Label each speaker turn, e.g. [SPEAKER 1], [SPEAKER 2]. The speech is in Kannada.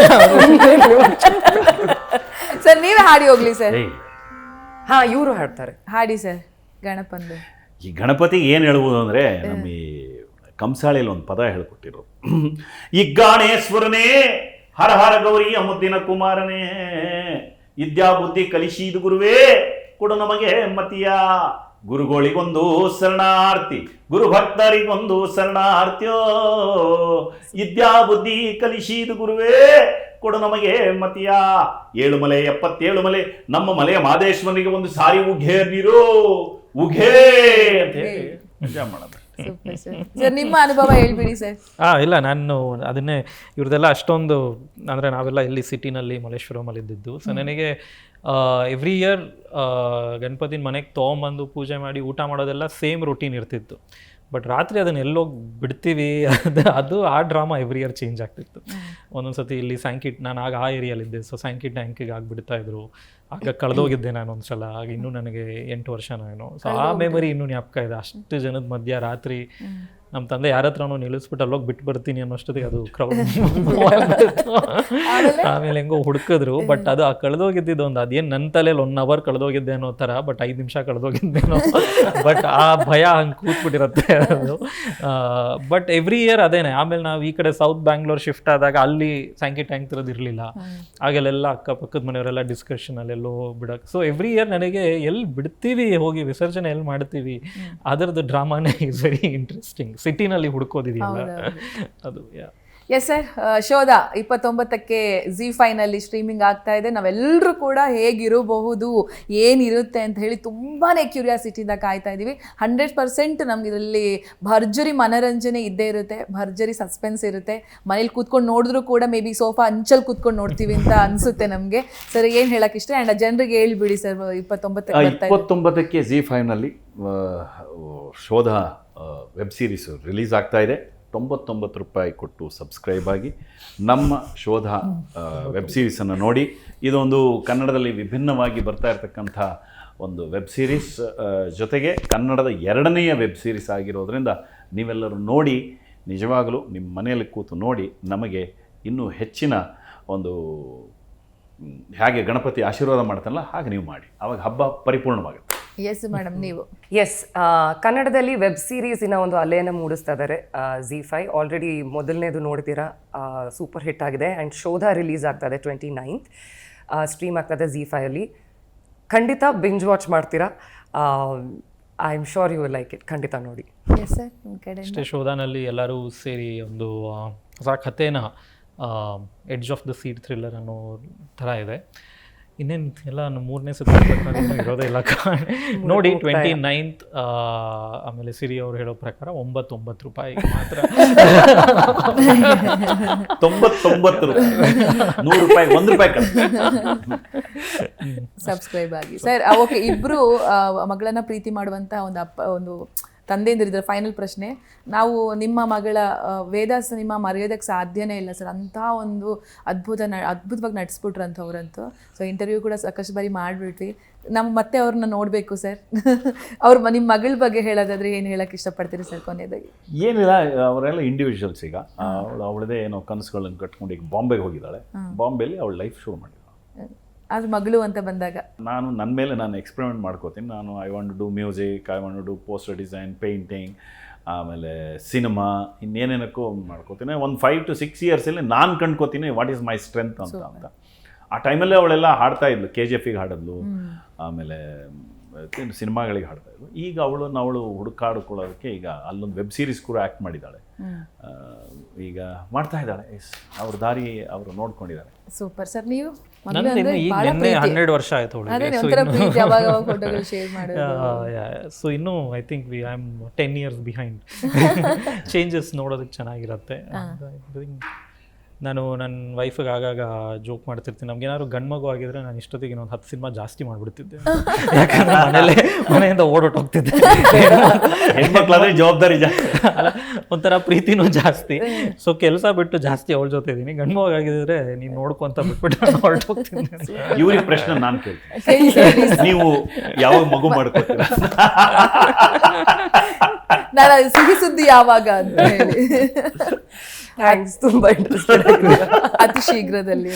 [SPEAKER 1] ಸರ್ ನೀವೇ ಹಾಡಿ ಹೋಗ್ಲಿ ಸರ್
[SPEAKER 2] ಹಾ ಇವರು ಹಾಡ್ತಾರೆ.
[SPEAKER 1] ಹಾಡಿ ಸರ್ ಗಣಪಂದು
[SPEAKER 3] ಈ ಗಣಪತಿ ಏನು ಹೇಳ್ಬೋದು ಅಂದರೆ ನಮ್ಮ ಈ ಕಂಸಾಳಿಯಲ್ಲಿ ಒಂದು ಪದ ಹೇಳ್ಕೊಟ್ಟಿರೋದು. ಈ ಗಾಣೇಶ್ವರನೇ ಹರ ಹರ ಗೌರಿ ಮುದ್ದಿನ ಕುಮಾರನೇ ವಿದ್ಯಾ ಬುದ್ಧಿ ಕಲಿಸಿದ ಗುರುವೇ ಕೊಡು ನಮಗೆ ಮತಿಯ ಗುರುಗಳಿಗೊಂದು ಶರಣಾರ್ಥಿ ಗುರು ಭಕ್ತರಿಗೊಂದು ಶರಣಾರ್ಥ್ಯೋ. ವಿದ್ಯಾ ಬುದ್ಧಿ ಕಲಿಸಿದ ಗುರುವೇ, ಕೊಡು ನಮಗೆ ಮತಿಯ. ಏಳು ಮಲೆ, ಎಪ್ಪತ್ತೇಳು ಮಲೆ, ನಮ್ಮ ಮಲೆಯ ಮಾದೇಶ್ವರನಿಗೆ ಒಂದು ಸಾರಿ ಉಘೇರ್ ನೀರು ಉಘೇ ಅಂತ ಹೇಳಿ. ಮಜಾ ಮಾಡೋದು.
[SPEAKER 1] ಸರ್ ನಿಮ್ಮ ಅನುಭವ ಹೇಳ್ಬಿಡಿ ಸರ್
[SPEAKER 4] ಆ ಇಲ್ಲ ನಾನು ಅದನ್ನೇ ಇವ್ರದೆಲ್ಲ ಅಷ್ಟೊಂದು ಅಂದರೆ ನಾವೆಲ್ಲ ಇಲ್ಲಿ ಸಿಟಿನಲ್ಲಿ ಮಲೇಶ್ವರಮಲ್ಲಿ ಇದ್ದಿದ್ದು ಸೊ ನನಗೆ ಎವ್ರಿ ಇಯರ್ ಗಣಪತಿನ ಮನೆಗೆ ತೊಗೊಂಬಂದು ಪೂಜೆ ಮಾಡಿ ಊಟ ಮಾಡೋದೆಲ್ಲ ಸೇಮ್ ರೂಟೀನ್ ಇರ್ತಿತ್ತು. ಬಟ್ ರಾತ್ರಿ ಅದನ್ನ ಎಲ್ಲೋಗಿ ಬಿಡ್ತೀವಿ ಅದು ಅದು ಆ ಡ್ರಾಮಾ ಎವ್ರಿ ಇಯರ್ ಚೇಂಜ್ ಆಗ್ತಿತ್ತು. ಒಂದೊಂದು ಸತಿ ಇಲ್ಲಿ ಸ್ಯಾಂಕಿಟ್ ನಾನು ಆಗ ಆ ಏರಿಯಲ್ಲಿದ್ದೆ ಸೊ ಸ್ಯಾಂಕಿಟ್ ಟ್ಯಾಂಕಿಗೆ ಆಗಿಬಿಡ್ತಾ ಇದ್ರು. ಆಗ ಕಳೆದೋಗಿದ್ದೆ ನಾನು ಒಂದ್ಸಲ. ಆಗ ಇನ್ನೂ ನನಗೆ ಎಂಟು ವರ್ಷ ನಾನು. ಸೊ ಆ ಮೆಮೊರಿ ಇನ್ನೂ ಜ್ಞಾಪಕ ಇದೆ. ಅಷ್ಟು ಜನದ ಮಧ್ಯ ರಾತ್ರಿ ನಮ್ಮ ತಂದೆ ಯಾರ ಹತ್ರನೂ ನಿಲ್ಲಿಸ್ಬಿಟ್ಟು ಅಲ್ಲೋಗಿ ಬಿಟ್ಟು ಬರ್ತೀನಿ ಅನ್ನೋಷ್ಟೊತ್ತಿಗೆ ಅದು ಕ್ರೌಡ್ ಆಮೇಲೆ ಹೆಂಗೋ ಹುಡುಕಿದ್ರು. ಬಟ್ ಅದು ಆ ಕಳೆದೋಗಿದ್ದಿದ್ದು ಒಂದು ಅದೇನು ನನ್ನ ತಲೆಯಲ್ಲಿ ಒನ್ ಅವರ್ ಕಳೆದೋಗಿದ್ದೆ ಅನ್ನೋ ಥರ ಬಟ್ ಐದು ನಿಮಿಷ ಕಳೆದೋಗಿದ್ದೇನೋ ಬಟ್ ಆ ಭಯ ಹಂಗೆ ಕೂತ್ಬಿಟ್ಟಿರತ್ತೆ ಅದು. ಬಟ್ ಎವ್ರಿ ಇಯರ್ ಅದೇನೆ. ಆಮೇಲೆ ನಾವು ಈ ಕಡೆ ಸೌತ್ ಬ್ಯಾಂಗ್ಳೂರ್ ಶಿಫ್ಟ್ ಆದಾಗ ಅಲ್ಲಿ ಸ್ಯಾಂಕಿ ಟ್ಯಾಂಕ್ ಥರದ್ದು ಇರಲಿಲ್ಲ ಅಕ್ಕ ಅಕ್ಕಪಕ್ಕದ ಮನೆಯವರೆಲ್ಲ ಡಿಸ್ಕಷನ್ ಅಲ್ಲೆಲ್ಲೋ ಬಿಡೋಕೆ. ಸೊ ಎವ್ರಿ ಇಯರ್ ನನಗೆ ಎಲ್ಲಿ ಬಿಡ್ತೀವಿ ಹೋಗಿ ವಿಸರ್ಜನೆ ಎಲ್ಲಿ ಮಾಡ್ತೀವಿ ಅದರದ್ದು ಡ್ರಾಮಾನೇ ಇಸ್ ವೆರಿ ಇಂಟ್ರೆಸ್ಟಿಂಗ್ ಸಿಟಿನಲ್ಲಿ ಹುಡ್ಕೋದಿದೆಯಲ್ಲ? ಅದು yeah.
[SPEAKER 1] ಎಸ್ ಸರ್ ಶೋಧ ಇಪ್ಪತ್ತೊಂಬತ್ತಕ್ಕೆ ಜಿ ಫೈನಲ್ಲಿ ಸ್ಟ್ರೀಮಿಂಗ್ ಆಗ್ತಾ ಇದೆ. ನಾವೆಲ್ಲರೂ ಕೂಡ ಹೇಗಿರಬಹುದು ಏನಿರುತ್ತೆ ಅಂತ ಹೇಳಿ ತುಂಬಾ ಕ್ಯೂರಿಯಾಸಿಟಿಯಿಂದ ಕಾಯ್ತಾ ಇದ್ದೀವಿ ಹಂಡ್ರೆಡ್ ಪರ್ಸೆಂಟ್ ನಮ್ಗೆ ಇದರಲ್ಲಿ ಭರ್ಜರಿ ಮನರಂಜನೆ ಇದ್ದೇ ಇರುತ್ತೆ. ಭರ್ಜರಿ ಸಸ್ಪೆನ್ಸ್ ಇರುತ್ತೆ. ಮನೇಲಿ ಕೂತ್ಕೊಂಡು ನೋಡಿದ್ರು ಕೂಡ ಮೇ ಬಿ ಸೋಫಾ ಅಂಚಲ್ ಕೂತ್ಕೊಂಡು ನೋಡ್ತೀವಿ ಅಂತ ಅನ್ಸುತ್ತೆ ನಮಗೆ. ಸರ್ ಏನು ಹೇಳಕ್ ಇಷ್ಟ? ಆ್ಯಂಡ್ ಜನರಿಗೆ ಹೇಳ್ಬಿಡಿ ಸರ್ ಇಪ್ಪತ್ತೊಂಬತ್ತಕ್ಕೆ
[SPEAKER 3] ಇಪ್ಪತ್ತೊಂಬತ್ತಕ್ಕೆ ಜಿ ಫೈವ್ನಲ್ಲಿ ಶೋಧ ವೆಬ್ ಸೀರೀಸ್ ರಿಲೀಸ್ ಆಗ್ತಾ ಇದೆ. ತೊಂಬತ್ತೊಂಬತ್ತು ರೂಪಾಯಿ ಕೊಟ್ಟು ಸಬ್ಸ್ಕ್ರೈಬ್ ಆಗಿ ನಮ್ಮ ಶೋಧ ವೆಬ್ ಸೀರೀಸನ್ನು ನೋಡಿ. ಇದೊಂದು ಕನ್ನಡದಲ್ಲಿ ವಿಭಿನ್ನವಾಗಿ ಬರ್ತಾ ಇರತಕ್ಕಂಥ ಒಂದು ವೆಬ್ ಸೀರೀಸ್ ಜೊತೆಗೆ ಕನ್ನಡದ ಎರಡನೆಯ ವೆಬ್ ಸೀರೀಸ್ ಆಗಿರೋದರಿಂದ ನೀವೆಲ್ಲರೂ ನೋಡಿ, ನಿಜವಾಗಲೂ ನಿಮ್ಮ ಮನೆಯಲ್ಲಿ ಕೂತು ನೋಡಿ ನಮಗೆ ಇನ್ನೂ ಹೆಚ್ಚಿನ ಒಂದು ಹೇಗೆ ಗಣಪತಿ ಆಶೀರ್ವಾದ ಮಾಡ್ತಾನಲ್ಲ ಹಾಗೆ ನೀವು ಮಾಡಿ. ಆವಾಗ ಹಬ್ಬ ಪರಿಪೂರ್ಣವಾಗುತ್ತೆ.
[SPEAKER 1] ಎಸ್ ಮೇಡಮ್ ನೀವು.
[SPEAKER 2] ಎಸ್ ಕನ್ನಡದಲ್ಲಿ ವೆಬ್ ಸೀರೀಸಿನ ಒಂದು ಅಲೆಯನ್ನು ಮೂಡಿಸ್ತಾ ಇದ್ದಾರೆ ಜಿ ಫೈ ಆಲ್ರೆಡಿ ಮೊದಲನೇದು ನೋಡ್ತೀರಾ ಸೂಪರ್ ಹಿಟ್ ಆಗಿದೆ. ಆ್ಯಂಡ್ ಶೋಧ ರಿಲೀಸ್ ಆಗ್ತದೆ ಟ್ವೆಂಟಿ ನೈನ್ತ್ ಸ್ಟ್ರೀಮ್ ಆಗ್ತದೆ ಜಿ ಫೈಯಲ್ಲಿ ಖಂಡಿತ ಬಿಂಜ್ ವಾಚ್ ಮಾಡ್ತೀರಾ? I am sure you like it ಖಂಡಿತ ನೋಡಿ.
[SPEAKER 1] ಎಸ್ ಸರ್ ನಿಮ್ಮ ಕಡೆ
[SPEAKER 4] ಅಷ್ಟೇ ಶೋಧಾನಲ್ಲಿ ಎಲ್ಲರೂ ಸೇರಿ ಒಂದು ಹೊಸ ಕಥೆನ edge of the seat thriller ಅನ್ನೋ ಥರ ಇದೆ. ಇನ್ನೇನು ಎಲ್ಲ ನಮ್ಮ ಮೂರನೇ ಸತಿ ಇರೋದೇ ಇಲ್ಲ ನೋಡಿ ಟ್ವೆಂಟಿ ನೈನ್ತ್ ಆಮೇಲೆ ಸಿರಿ ಅವರು ಹೇಳೋ ಪ್ರಕಾರ ಒಂಬತ್ತೊಂಬತ್ತು ರೂಪಾಯಿ ಮಾತ್ರ.
[SPEAKER 3] ತೊಂಬತ್ತೊಂಬತ್ತು ರೂಪಾಯಿ. ನೂರು ರೂಪಾಯಿ ಒಂದು ರೂಪಾಯಿ
[SPEAKER 1] ಸಬ್ಸ್ಕ್ರೈಬ್ ಆಗಿ. ಸರ್ ಓಕೆ ಇಬ್ರು ಮಗಳನ್ನ ಪ್ರೀತಿ ಮಾಡುವಂತ ಒಂದು ಅಪ್ಪ ಒಂದು ತಂದೆಯಿಂದಿರಿದ್ರೆ ಫೈನಲ್ ಪ್ರಶ್ನೆ. ನಾವು ನಿಮ್ಮ ಮಗಳ ವೇದಾಸ್ ವೇದ ಸಿನಿಮಾ ಮರೆಯೋದಕ್ಕೆ ಸಾಧ್ಯನೇ ಇಲ್ಲ ಸರ್. ಅಂಥ ಒಂದು ಅದ್ಭುತ ನ ಅದ್ಭುತವಾಗಿ ನಟಿಸ್ಬಿಟ್ರು ಅವರಂತೂ. ಸೊ ಇಂಟರ್ವ್ಯೂ ಕೂಡ ಸಾಕಷ್ಟು ಬಾರಿ ಮಾಡಿಬಿಟ್ವಿ. ನಮ್ಮ ಮತ್ತೆ ಅವ್ರನ್ನ ನೋಡಬೇಕು ಸರ್. ಅವ್ರ ನಿಮ್ಮ ಮಗಳ ಬಗ್ಗೆ ಹೇಳೋದಾದ್ರೆ ಏನು ಹೇಳಕ್ಕೆ ಇಷ್ಟಪಡ್ತೀರಿ ಸರ್ ಕೊನೆಯದಾಗಿ?
[SPEAKER 3] ಏನಿಲ್ಲ ಅವರೆಲ್ಲ ಇಂಡಿವಿಜುವಲ್ಸ್ ಈಗ. ಅವಳು ಅವಳದೇ ಏನೋ ಕನಸುಗಳನ್ನು ಕಟ್ಕೊಂಡು ಈಗ ಬಾಂಬೆಗೆ ಹೋಗಿದ್ದಾಳೆ. ಬಾಂಬೆಲಿ ಅವಳು ಲೈಫ್ ಶುರು ಮಾಡಿದ್ದಾಳೆ
[SPEAKER 1] ಅದು ಮಗಳು ಅಂತ ಬಂದಾಗ?
[SPEAKER 3] ನಾನು ನನ್ನ ಮೇಲೆ ನಾನು ಎಕ್ಸ್ಪೆರಿಮೆಂಟ್ ಮಾಡ್ಕೋತೀನಿ. ನಾನು I want do music I want do poster design painting ಆಮೇಲೆ ಸಿನಿಮಾ ಇನ್ನೇನೇನಕ್ಕೂ ಮಾಡ್ಕೋತೀನಿ. ಒಂದು ಫೈವ್ ಟು ಸಿಕ್ಸ್ ಇಯರ್ಸಲ್ಲಿ ನಾನು ಕಂಡ್ಕೋತೀನಿ ವಾಟ್ ಈಸ್ ಮೈ ಸ್ಟ್ರೆಂತ್ ಅಂತ ಅಂತ. ಆ ಟೈಮಲ್ಲೇ ಅವಳೆಲ್ಲ ಹಾಡ್ತಾ ಇದ್ಲು ಕೆ ಜಿ ಎಫಿಗೆ ಹಾಡಿದ್ಲು ಆಮೇಲೆ ಸಿನಿಮಾಗಳಿಗೆ ಹಾಡ್ತಾ ಇದ್ಲು. ಈಗ ಅವಳು ಅವಳು ಹುಡುಕಾಡ್ಕೊಳ್ಳೋದಕ್ಕೆ ಈಗ ಅಲ್ಲೊಂದು ವೆಬ್ ಸೀರೀಸ್ ಕೂಡ ಆ್ಯಕ್ಟ್ ಮಾಡಿದ್ದಾಳೆ. ಈಗ ಮಾಡ್ತಾ ಇದ್ದಾಳೆ. ಅವ್ರ ದಾರಿ ಅವರು ನೋಡ್ಕೊಂಡಿದ್ದಾರೆ.
[SPEAKER 1] ಸೂಪರ್. ಸರ್ ನೀವು.
[SPEAKER 4] ಹನ್ನೆರಡು ವರ್ಷ ಆಯ್ತು ಸೊ ಇನ್ನು I think we I am ten years behind changes ನೋಡೋದಕ್ಕೆ ಚೆನ್ನಾಗಿರುತ್ತೆ. ನಾನು ನನ್ನ ವೈಫಿಗೆ ಆಗಾಗ ಜೋಕ್ ಮಾಡ್ತಿರ್ತೀನಿ. ನಮ್ಗೆ ಏನಾದ್ರು ಗಂಡ್ಮಗು ಆಗಿದ್ರೆ ನಾನು ಇಷ್ಟೊತ್ತಿಗೆ ಇನ್ನೊಂದು ಹತ್ತು ಸಿನಿಮಾ ಜಾಸ್ತಿ ಮಾಡಿಬಿಡ್ತಿದ್ದೆ. ಯಾಕಂದ್ರೆ ಮನೇಲೆ ಮನೆಯಿಂದ ಓಡೋಟೋಗ್ತಿದ್ದೆ
[SPEAKER 3] ಹೆಣ್ಮಕ್ಳಾದ್ರೆ ಜವಾಬ್ದಾರಿ ಜಾಸ್ತಿ
[SPEAKER 4] ಅಲ್ಲ ಒಂಥರ ಪ್ರೀತಿನೂ ಜಾಸ್ತಿ. ಸೊ ಕೆಲಸ ಬಿಟ್ಟು ಜಾಸ್ತಿ ಅವಳ ಜೊತೆ ಇದ್ದೀನಿ. ಗಂಡ್ಮಗು ಆಗಿದ್ರೆ ನೀನು ನೋಡ್ಕೊಂತ ಬಿಟ್ಬಿಟ್ಟು ನಾನು ಹೊರಟೋಗ್ತೀನಿ
[SPEAKER 3] ಇವ್ರಿಗೆ ಪ್ರಶ್ನೆ ನಾನು ಕೇಳ್ತೀನಿ. ನೀವು ಯಾವಾಗ ಮಗು ಮಾಡ್ಕೊತೀರ?
[SPEAKER 1] ನಾನು ಸಿಹಿ ಸುದ್ದಿ ಯಾವಾಗ ಅಂತ ಹೇಳಿ.
[SPEAKER 2] ಥ್ಯಾಂಕ್ಸ್ ತುಂಬಾ ಇಂಟ್ರೆಸ್ಟೆಡ್
[SPEAKER 1] ಅತಿ ಶೀಘ್ರದಲ್ಲಿ.